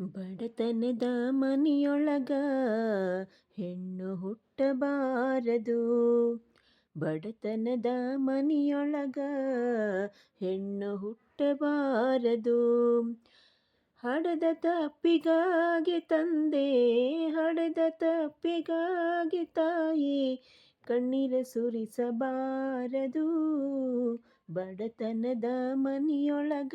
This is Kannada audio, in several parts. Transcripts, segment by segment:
ಬಡತನದ ಮನೆಯೊಳಗ ಹೆಣ್ಣು ಹುಟ್ಟಬಾರದು. ಬಡತನದ ಮನೆಯೊಳಗ ಹೆಣ್ಣು ಹುಟ್ಟಬಾರದು. ಹಡದ ತಪ್ಪಿಗಾಗಿ ತಂದೆ, ಹಡದ ತಪ್ಪಿಗಾಗಿ ತಾಯಿ, ಕಣ್ಣೀರ ಸುರಿಸಬಾರದು. ಬಡತನದ ಮನೆಯೊಳಗ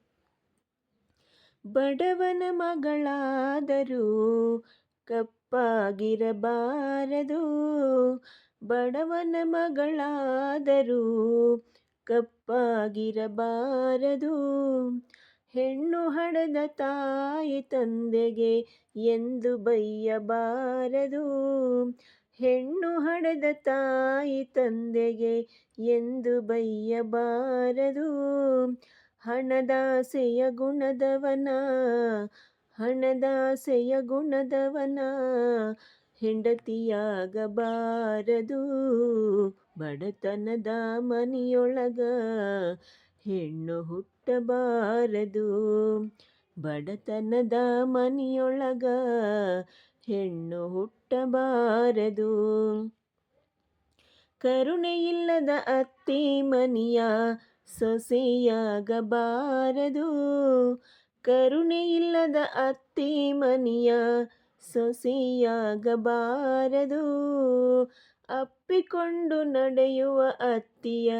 ಬಡವನ ಮಗಳಾದರೂ ಕಪ್ಪಾಗಿರಬಾರದು. ಬಡವನ ಮಗಳಾದರೂ ಕಪ್ಪಾಗಿರಬಾರದು. ಹೆಣ್ಣು ಹಡೆದ ತಾಯಿ ತಂದೆಗೆ ಎಂದು ಬೈಯಬಾರದು. ಹೆಣ್ಣು ಹಡೆದ ತಾಯಿ ತಂದೆಗೆ ಎಂದು ಬೈಯಬಾರದು. ಹಣದಾಸೆಯ ಗುಣದವನ ಹಣದಾಸೆಯ ಗುಣದವನ, ಹೆಂಡತಿಯಾಗಬಾರದು, ಬಡತನದ ಮನಿಯೊಳಗ ಹೆಣ್ಣು ಹುಟ್ಟಬಾರದು, ಬಡತನದ ಮನಿಯೊಳಗ ಹೆಣ್ಣು ಹುಟ್ಟಬಾರದು. ಕರುಣೆಯಿಲ್ಲದ ಅತ್ತಿ ಮನಿಯ ಸೊಸೆಯಾಗಬಾರದು. ಕರುಣೆಯಿಲ್ಲದ ಅತ್ತಿ ಮನಿಯ ಸೊಸೆಯಾಗಬಾರದು. ಅಪ್ಪಿಕೊಂಡು ನಡೆಯುವ ಅತ್ತಿಯ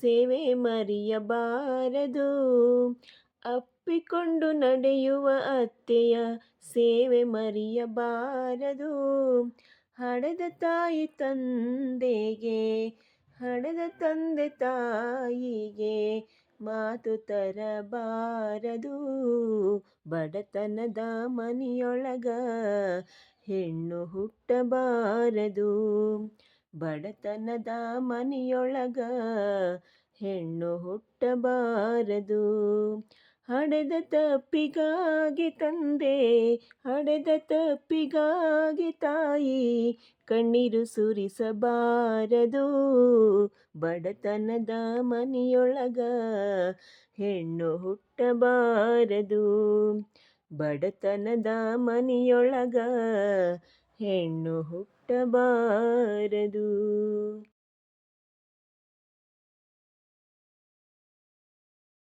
ಸೇವೆ ಮರೆಯಬಾರದು. ಅಪ್ಪಿಕೊಂಡು ನಡೆಯುವ ಅತ್ತೆಯ ಸೇವೆ ಮರೆಯಬಾರದು. ಹಡೆದ ತಾಯಿ ತಂದೆಗೆ ಹಡೆದ ತಂದೆ ತಾಯಿಗೆ ಮಾತು ತರಬಾರದು. ಬಡತನದ ಮನೆಯೊಳಗ ಹೆಣ್ಣು ಹುಟ್ಟಬಾರದು. ಬಡತನದ ಮನೆಯೊಳಗ ಹೆಣ್ಣು ಹುಟ್ಟಬಾರದು. ಹಡೆದ ತಪ್ಪಿಗಾಗಿ ತಂದೆ ಹಡೆದ ತಪ್ಪಿಗಾಗಿ ತಾಯಿ, ಕಣ್ಣೀರು ಸುರಿಸಬಾರದು. ಬಡತನದ ಮನೆಯೊಳಗ ಹೆಣ್ಣು ಹುಟ್ಟಬಾರದು. ಬಡತನದ ಮನೆಯೊಳಗ ಹೆಣ್ಣು ಹುಟ್ಟಬಾರದು.